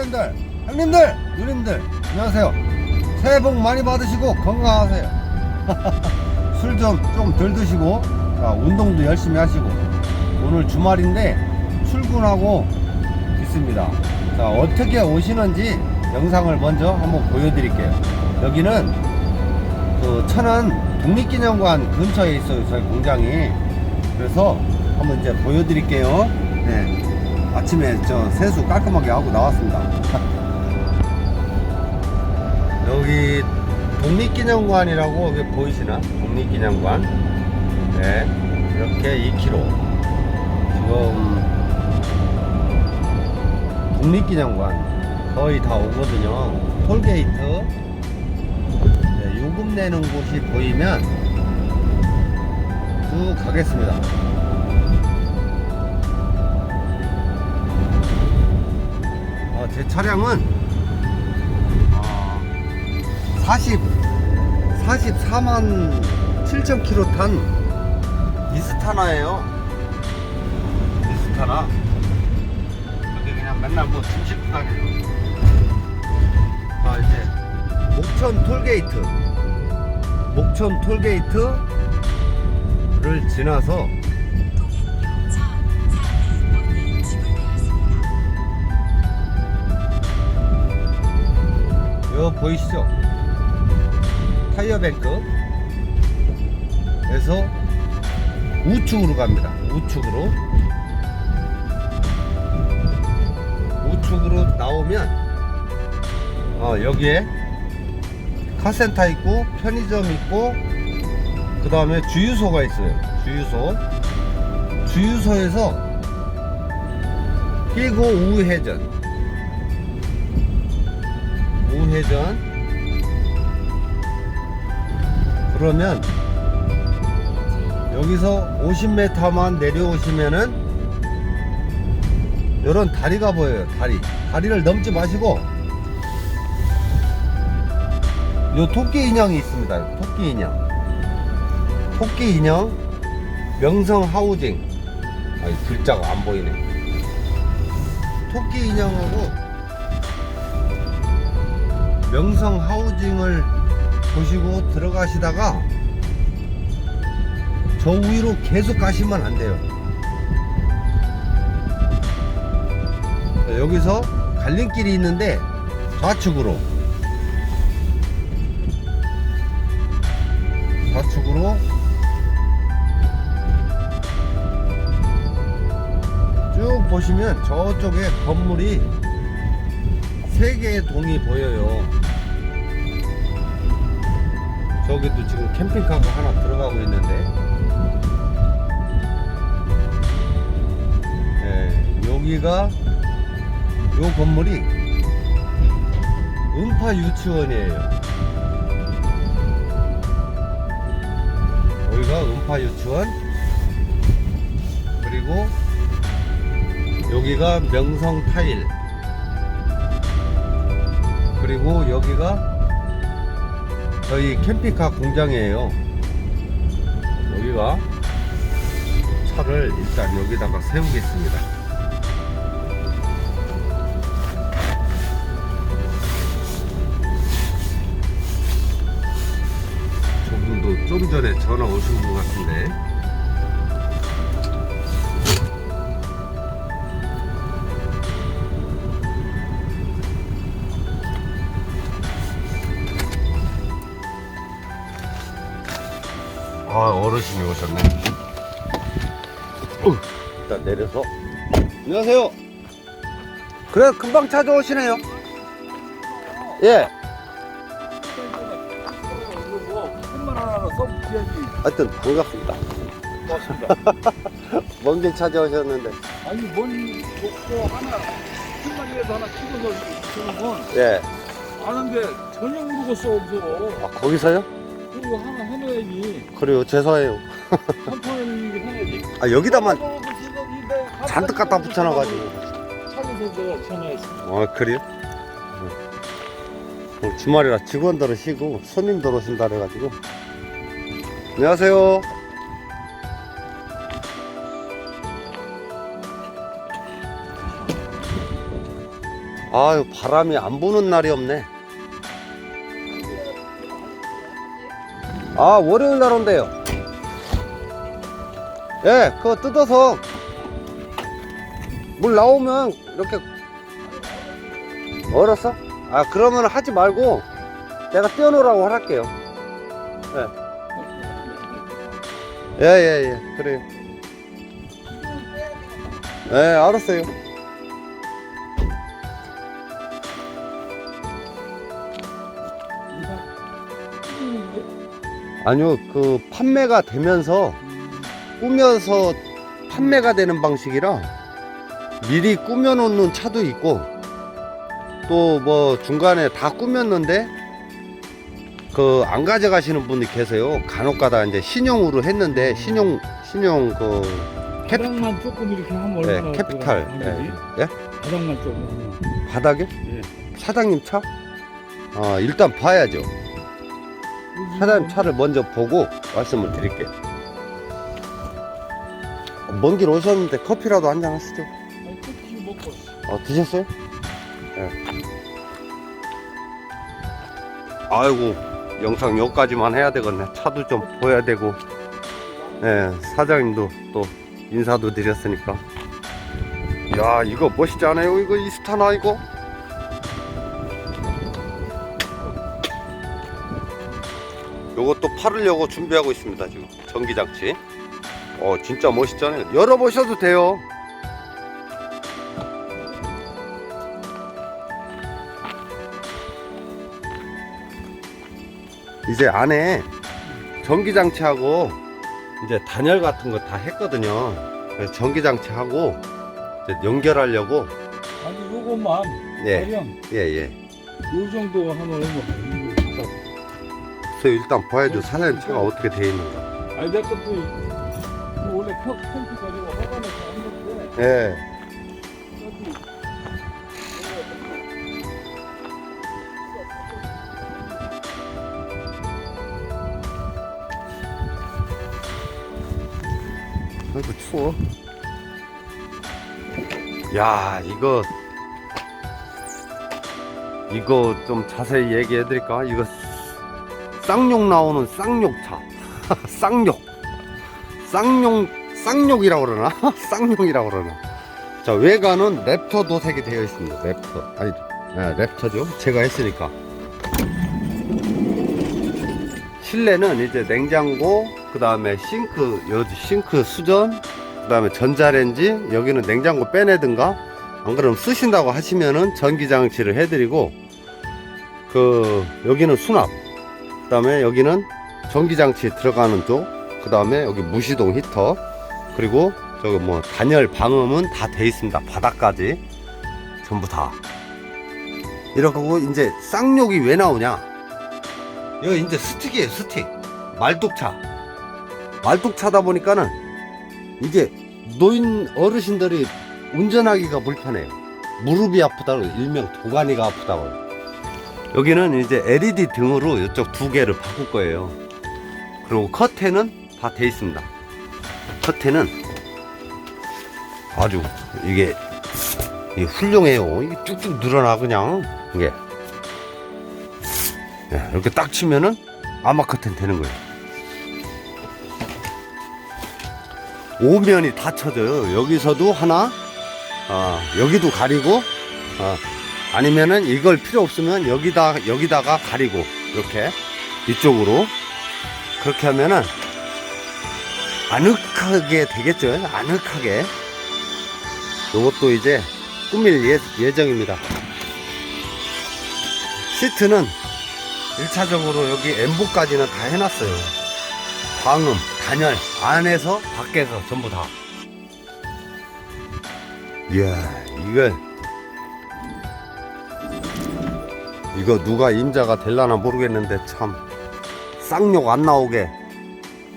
사장님들, 형님들, 누님들, 안녕하세요. 새해 복 많이 받으시고 건강하세요. 술 좀 좀 덜 드시고, 자, 운동도 열심히 하시고, 오늘 주말인데 출근하고 있습니다. 자, 어떻게 오시는지 영상을 먼저 한번 보여드릴게요. 여기는 그 천안 국립기념관 근처에 있어요, 저희 공장이. 그래서 한번 이제 보여드릴게요. 네. 아침에 저 세수 깔끔하게 하고 나왔습니다. 여기 독립기념관이라고 여기 보이시나? 독립기념관. 네. 이렇게 2km. 지금 독립기념관 거의 다 오거든요. 톨게이트. 네, 요금 내는 곳이 보이면 쭉 가겠습니다. 제 차량은 어, 40, 44만 7천 킬로 탄 이스타나예요. 이스타나. 여기 그냥 맨날 뭐 중식 다녀요. 아 이제 목천 톨게이트, 목천 톨게이트를 지나서 요 보이시죠? 타이어뱅크에서 우측으로 갑니다. 우측으로. 우측으로 나오면 어, 여기에 카센터 있고 편의점 있고 그 다음에 주유소가 있어요. 주유소. 주유소에서 일고 우회전. 우회전. 그러면 여기서 50m만 내려오시면은 이런 다리가 보여요. 다리. 다리를 넘지 마시고 요 토끼 인형이 있습니다. 토끼 인형. 토끼 인형 명성 하우징. 아니 글자가 안 보이네. 토끼 인형하고 명성 하우징을 보시고 들어가시다가 저 위로 계속 가시면 안 돼요. 자, 여기서 갈림길이 있는데 좌측으로 좌측으로 쭉 보시면 저쪽에 건물이 세 개의 동이 보여요. 저기도 지금 캠핑카가 하나 들어가고 있는데. 네, 여기가 요 건물이 음파 유치원이에요. 여기가 음파 유치원. 그리고 여기가 명성 타일. 그리고 여기가 저희 캠핑카 공장이에요. 여기가 차를 일단 여기다가 세우겠습니다. 저분도 좀 전에 전화 오신 분 같은데. 어르신이 오셨네. 어, 일단 내려서. 안녕하세요. 그래 금방 찾아오시네요. 예. 하여튼 반갑습니다. 고맙습니다. 먼길 찾아오셨는데. 아니 뭔 먹고 하나 한마리에서 하나 찍어서 주는 건 예. 아는데 전혀 모르고 써 없어. 아 거기서요? 그리고 하나 해놔야지. 그래요 죄송해요. 한. 아 여기다만 잔뜩 갖다 붙여놔가지고. 차에서 내가 전화했어. 아 그래요? 오늘 주말이라 직원들은 쉬고 손님들 오신다 그래가지고 안녕하세요 아유 바람이 안 부는 날이 없네 아 월요일 날 온대요. 예 그거 뜯어서 물 나오면 이렇게 얼었어? 아 그러면 하지 말고 내가 띄워놓으라고 하랄게요. 예예예 예, 예, 그래요. 예 알았어요 아니요 그 판매가 되면서 꾸며서 판매가 되는 방식이라 미리 꾸며 놓는 차도 있고 또 뭐 중간에 다 꾸몄는데 그 안 가져가시는 분이 계세요 간혹가다 이제 신용으로 했는데 신용 신용 그 캐, 바닥만 조금 이렇게 하면 네, 얼마나 캐피탈 들어가는 예? 예? 바닥만 조금 하면. 바닥에 예. 사장님 차? 아 일단 봐야죠 사장님 차를 먼저 보고 말씀을 드릴게요 먼 길 오셨는데 커피라도 한 잔 하시죠 커피 먹고. 어, 드셨어요? 예. 아이고, 영상 여기까지만 해야 되겠네. 차도 좀 보여야 되고. 예, 사장님도 또 인사도 드렸으니까. 야, 이거 멋있지 않아요? 이거 이스타나, 이거? 팔으려고 준비하고 있습니다, 지금. 전기장치. 어, 진짜 멋있잖아요. 열어보셔도 돼요. 이제 안에 전기장치하고 이제 단열 같은 거 다 했거든요. 그래서 전기장치하고 이제 연결하려고 아니 요것만 예, 그냥 예, 예. 요 정도 하면 얼마? 그래서 일단 봐야죠. 사장님 차가 어떻게 돼 있는가. 아니 내 것도 이거 원래 펴 펜트 가지고 허가내서 한 건데 예. 여기 아이고 추워. 야 이거 이거 좀 자세히 얘기해 드릴까? 이거 쌍욕 나오는 쌍욕차. 쌍욕. 쌍욕 쌍욕이라고 그러나? 쌍욕이라고 그러나? 자 외관은 랩터 도 색이 되어 있습니다. 랩터 아니 네, 랩터죠. 제가 했으니까. 실내는 이제 냉장고, 그 다음에 싱크, 여기 싱크 수전, 그 다음에 전자레인지, 여기는 냉장고 빼내든가, 안 그러면 쓰신다고 하시면은 전기장치를 해드리고, 그, 여기는 수납, 그 다음에 여기는 전기장치 들어가는 쪽, 그 다음에 여기 무시동 히터, 그리고 저기 뭐 단열 방음은 다 돼 있습니다. 바닥까지. 전부 다. 이렇게 하고 이제 쌍욕이 왜 나오냐? 이거 이제 스틱이에요 스틱 말뚝차 말뚝차다 보니까는 이게 노인 어르신들이 운전하기가 불편해요 무릎이 아프다고 일명 도가니가 아프다고 여기는 이제 LED 등으로 이쪽 두 개를 바꿀 거예요. 그리고 커튼은 다 돼 있습니다. 커튼은 아주 이게, 이게 훌륭해요. 이게 쭉쭉 늘어나 그냥. 이게. 예, 이렇게 딱 치면은 아마 커튼 되는 거예요. 오면이 다 쳐져요. 여기서도 하나, 아, 여기도 가리고, 아, 아니면은 이걸 필요 없으면 여기다, 여기다가 가리고, 이렇게, 이쪽으로. 그렇게 하면은, 아늑하게 되겠죠. 아늑하게. 요것도 이제 꾸밀 예, 예정입니다. 시트는 1차적으로 여기 엠보까지는 다 해놨어요. 방음, 단열, 안에서, 밖에서 전부 다. 이야, 이거, 이거 누가 임자가 될라나 모르겠는데 참, 쌍욕 안 나오게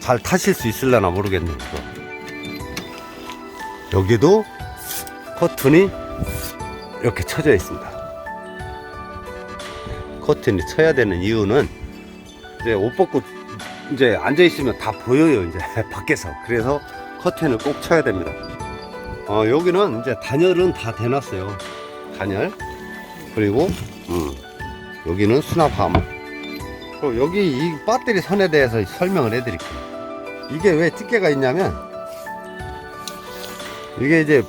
잘 타실 수 있을라나 모르겠네, 이거. 여기도 커튼이 이렇게 쳐져 있습니다. 커튼이 쳐야 되는 이유는 이제 옷 벗고 이제 앉아 있으면 다 보여요 이제 밖에서. 그래서 커튼을 꼭 쳐야 됩니다. 어 여기는 이제 단열은 다 대놨어요. 단열. 그리고 음, 여기는 수납함. 그리고 여기 이 배터리 선에 대해서 설명을 해드릴게요. 이게 왜 집게가 있냐면 이게 이제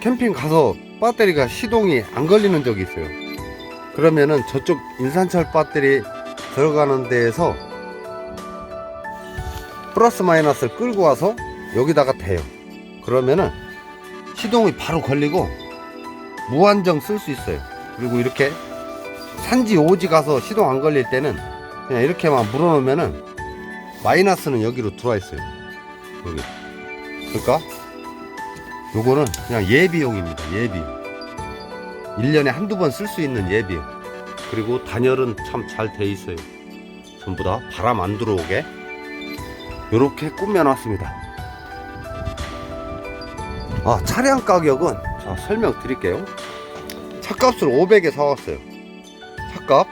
캠핑 가서 배터리가 시동이 안 걸리는 적이 있어요. 그러면은 저쪽 인산철 배터리 들어가는 데에서 플러스 마이너스를 끌고 와서 여기다가 대요. 그러면은 시동이 바로 걸리고 무한정 쓸 수 있어요. 그리고 이렇게 산지 오지 가서 시동 안 걸릴 때는 그냥 이렇게만 물어놓으면은 마이너스는 여기로 들어와 있어요. 여기. 그러니까 요거는 그냥 예비용입니다. 예비용. 1년에 한두 번 쓸 수 있는 예비용. 그리고 단열은 참 잘 돼 있어요. 전부 다 바람 안 들어오게. 이렇게 꾸며놨습니다. 아, 차량 가격은 자, 설명 드릴게요. 차값을 500에 사왔어요. 차값,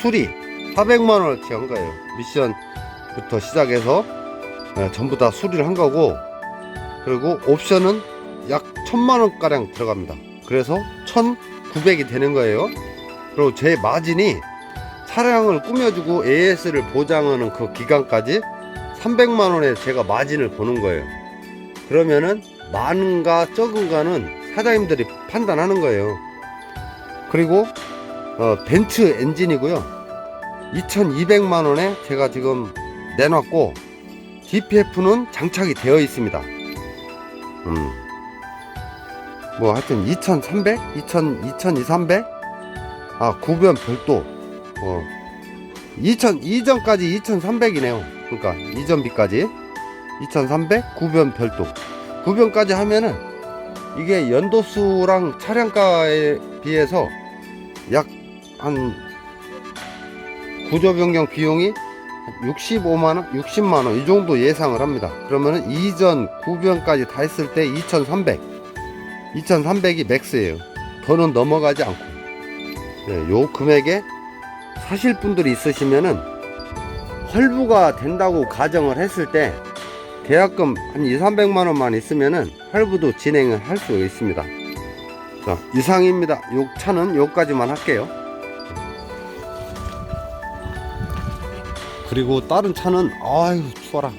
수리 400만원어치 한 거예요. 미션부터 시작해서 예, 전부 다 수리를 한 거고, 그리고 옵션은 약 1000만원가량 들어갑니다. 그래서 1900이 되는 거예요. 그리고 제 마진이 차량을 꾸며주고 AS를 보장하는 그 기간까지 300만원에 제가 마진을 보는 거예요. 그러면은 많은가 적은가는 사장님들이 판단하는 거예요. 그리고 어, 벤츠 엔진이고요. 2,200만 원에 제가 지금 내놨고 DPF는 장착이 되어 있습니다. 음. 뭐 하여튼 2,300, 2,000, 2,200, 아 구변 별도. 어. 2,000 이전까지 2,300이네요. 그러니까 이전비까지 2,300, 구변 별도. 구변까지 하면은 이게 연도수랑 차량가에 비해서 약 한 구조 변경 비용이 65만원, 60만원 이 정도 예상을 합니다. 그러면은 이전 구변까지 다 했을 때 2,300, 2,300이 맥스예요. 더는 넘어가지 않고. 네, 요 금액에 사실 분들이 있으시면은 할부가 된다고 가정을 했을 때 계약금 한 2, 300만 원만 있으면은 할부도 진행을 할 수 있습니다. 자, 이상입니다. 요 차는 요까지만 할게요. 그리고 다른 차는 아유 추워라.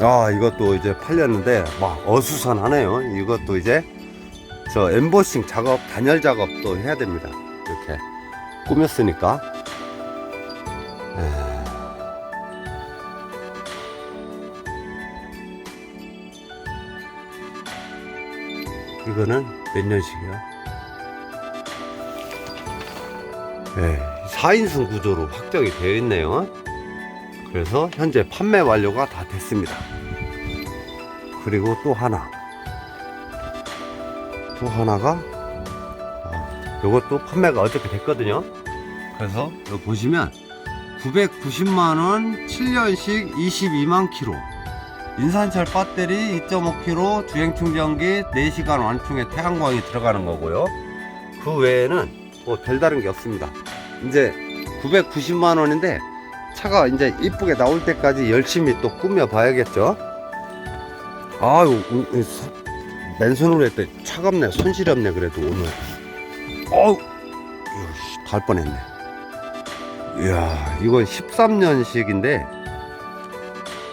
아 이것도 이제 팔렸는데 막 어수선하네요. 이것도 이제 저 엠보싱 작업, 단열 작업도 해야 됩니다. 이렇게 꾸몄으니까. 에. 이 거는 몇 년식이야? 네, 4인승 구조로 확정이 되어 있네요. 그래서 현재 판매 완료가 다 됐습니다. 그리고 또 하나. 또 하나가 이것도 판매가 어저께 됐거든요. 그래서 보시면 990만원 7년식 22만 킬로 인산철 배터리 2.5kg 주행 충전기 4시간 완충에 태양광이 들어가는 거고요. 그 외에는 뭐 별다른 게 없습니다. 이제 990만 원인데 차가 이제 이쁘게 나올 때까지 열심히 또 꾸며 봐야겠죠. 아유, 맨손으로 했더니 차갑네, 손시렵네, 그래도 오늘. 어우, 달 뻔했네. 이야, 이건 13년식인데,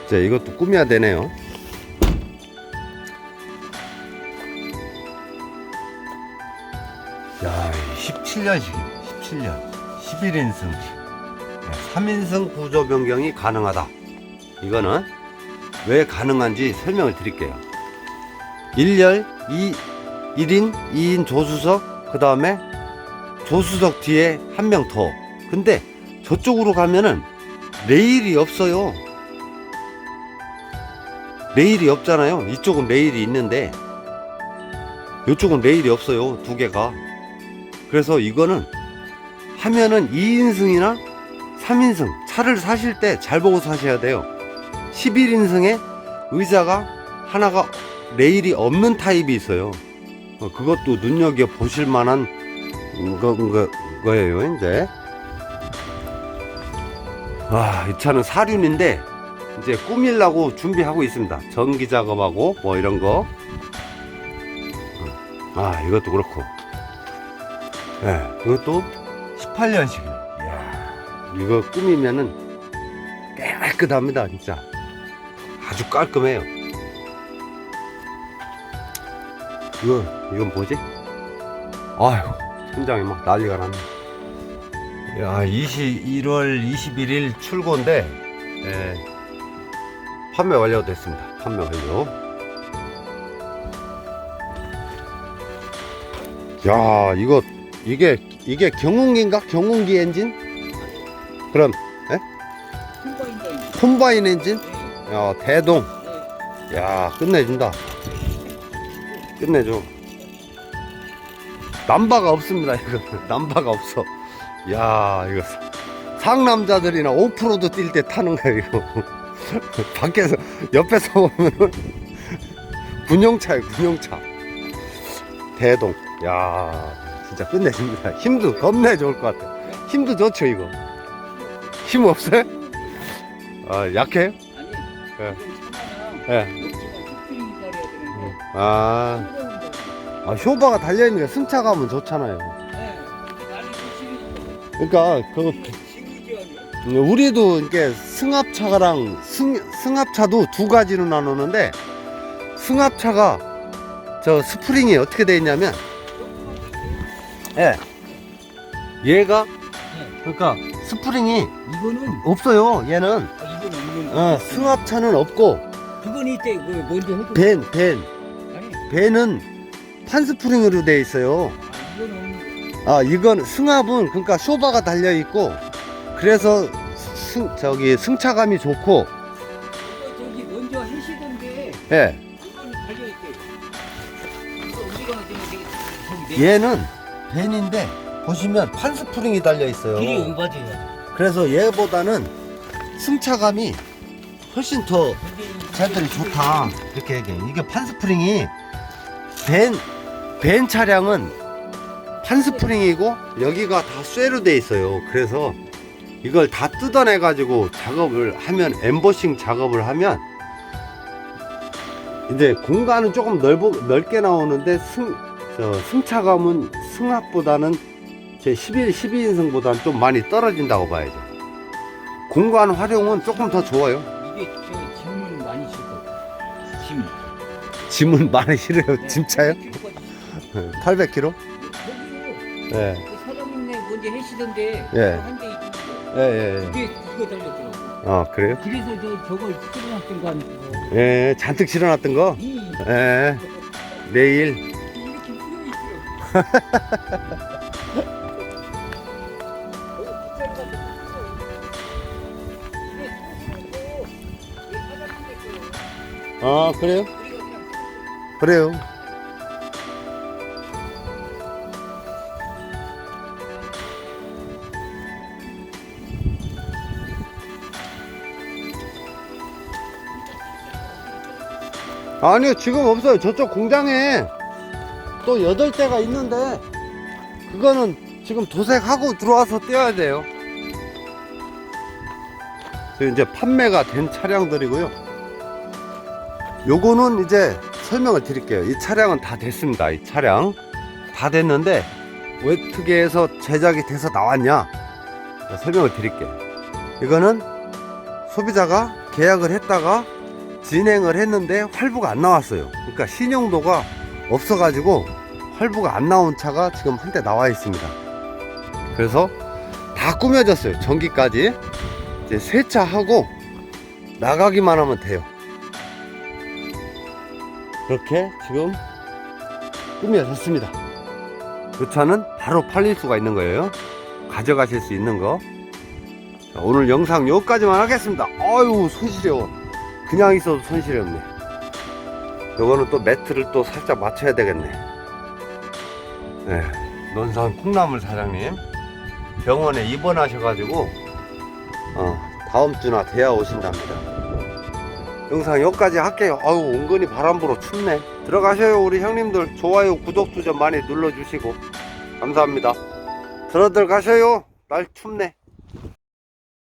이제 이것도 꾸며야 되네요. 야, 17년식이네, 17년. 11인승식. 3인승 구조 변경이 가능하다. 이거는 왜 가능한지 설명을 드릴게요. 1열 2, 1인, 2인 조수석, 그 다음에 조수석 뒤에 한 명 더. 근데 저쪽으로 가면은 레일이 없어요. 레일이 없잖아요. 이쪽은 레일이 있는데 이쪽은 레일이 없어요. 두 개가. 그래서 이거는 하면은 2인승이나 3인승 차를 사실 때 잘 보고 사셔야 돼요. 11인승에 의자가 하나가 레일이 없는 타입이 있어요. 어, 그것도 눈여겨 보실 만한 거, 거, 거예요, 이제. 와, 이 차는 사륜인데 이제 꾸밀라고 준비하고 있습니다. 전기 작업하고 뭐 이런 거. 아, 이것도 그렇고. 예, 이것도 18년식. 이야, 이거 꾸미면은 깨끗합니다, 진짜. 아주 깔끔해요. 이거, 이건 뭐지? 아휴, 심장이 막 난리가 났네. 야, 21월 21일 출고인데, 예, 판매 완료됐습니다. 판매 완료. 야, 이거, 이게, 이게 경운기인가? 경운기 엔진? 그럼, 콤바인더 콤바인 엔진? 네. 야, 대동. 야, 끝내준다. 끝내줘. 남바가 없습니다, 이거. 남바가 없어. 야, 이거. 상남자들이나 오프로드 뛸 때 타는 이거. 밖에서, 옆에서 보면은, 군용차예요, 군용차. 대동. 야, 진짜 끝내줍니다. 힘도 겁내 좋을 것 같아. 힘도 좋죠, 이거. 힘 없어요? 아, 약해요? 예. 차마냥 예. 아, 아 효바가 달려있는 게 승차 가면 좋잖아요. 네. 그 그러니까 그 아니야? 우리도 이게 승합차랑 승 승합차도 두 가지로 나누는데 승합차가 저 스프링이 어떻게 돼 있냐면 예. 얘가 그러니까 스프링이 이거는 없어요 얘는. 아, 이건 없는 어, 승합차는 없고 그건 이때 그 먼저 해도 벤 벤. 아니. 벤은 판 스프링으로 돼 있어요. 아, 이건 없는 아 이건 승합은 그러니까 쇼바가 달려 있고 그래서 승 저기 승차감이 좋고 저기 먼저 예 달려 있대 이거 되게 저기 내 얘는 벤인데 보시면 판 스프링이 달려 있어요. 길이 오바지야 그래서 얘보다는 승차감이 훨씬 더 쟤들이 좋다 이렇게 얘기해. 이게 판 스프링이 벤, 벤 차량은 판 스프링이고 여기가 다 쇠로 돼 있어요. 그래서 이걸 다 뜯어내 가지고 작업을 하면 엠보싱 작업을 하면 이제 공간은 조금 넓어, 넓게 나오는데 승, 저 승차감은 승합보다는 제 11, 12인승보다는 좀 많이 떨어진다고 봐야죠. 공간 활용은 조금 더 좋아요. 이게 저 짐을 많이 싣고 짐 짐은 많이 실어요. 네, 짐차요? 800kg 까지. 800kg? 거기요 예. 그 사장님네 먼저 해시던데 예. 한대 예, 예, 예. 그게 이거 달렸더라고 아, 그래요? 그래서 저 저걸 찍어놨던 거 아니고 예, 잔뜩 실어놨던 거? 이 예. 내일. 이렇게 풀려 있어요 아, 그래요? 그래요. 아니요, 지금 없어요. 저쪽 공장에 또 여덟 대가 있는데, 그거는 지금 도색하고 들어와서 떼어야 돼요. 이제 판매가 된 차량들이고요. 요거는 이제 설명을 드릴게요. 이 차량은 다 됐습니다. 이 차량 다 됐는데 왜 특이해서 제작이 돼서 나왔냐? 설명을 드릴게요. 이거는 소비자가 계약을 했다가 진행을 했는데 활부가 안 나왔어요. 그러니까 신용도가 없어가지고 활부가 안 나온 차가 지금 한 대 나와 있습니다. 그래서 다 꾸며졌어요. 전기까지 이제 세차하고 나가기만 하면 돼요. 그렇게 지금 꾸며졌습니다. 그 차는 바로 팔릴 수가 있는 거예요. 가져가실 수 있는 거. 자, 오늘 영상 여기까지만 하겠습니다. 아유, 손시려워. 그냥 있어도 손시렵네. 요거는 또 매트를 또 살짝 맞춰야 되겠네. 네. 논산 콩나물 사장님. 병원에 입원하셔가지고, 어, 다음 주나 돼야 오신답니다. 영상 여기까지 할게요. 아유, 은근히 바람 불어 춥네. 들어가셔요, 우리 형님들. 좋아요, 구독도 좀 많이 눌러주시고. 감사합니다. 들어들 가셔요. 날 춥네.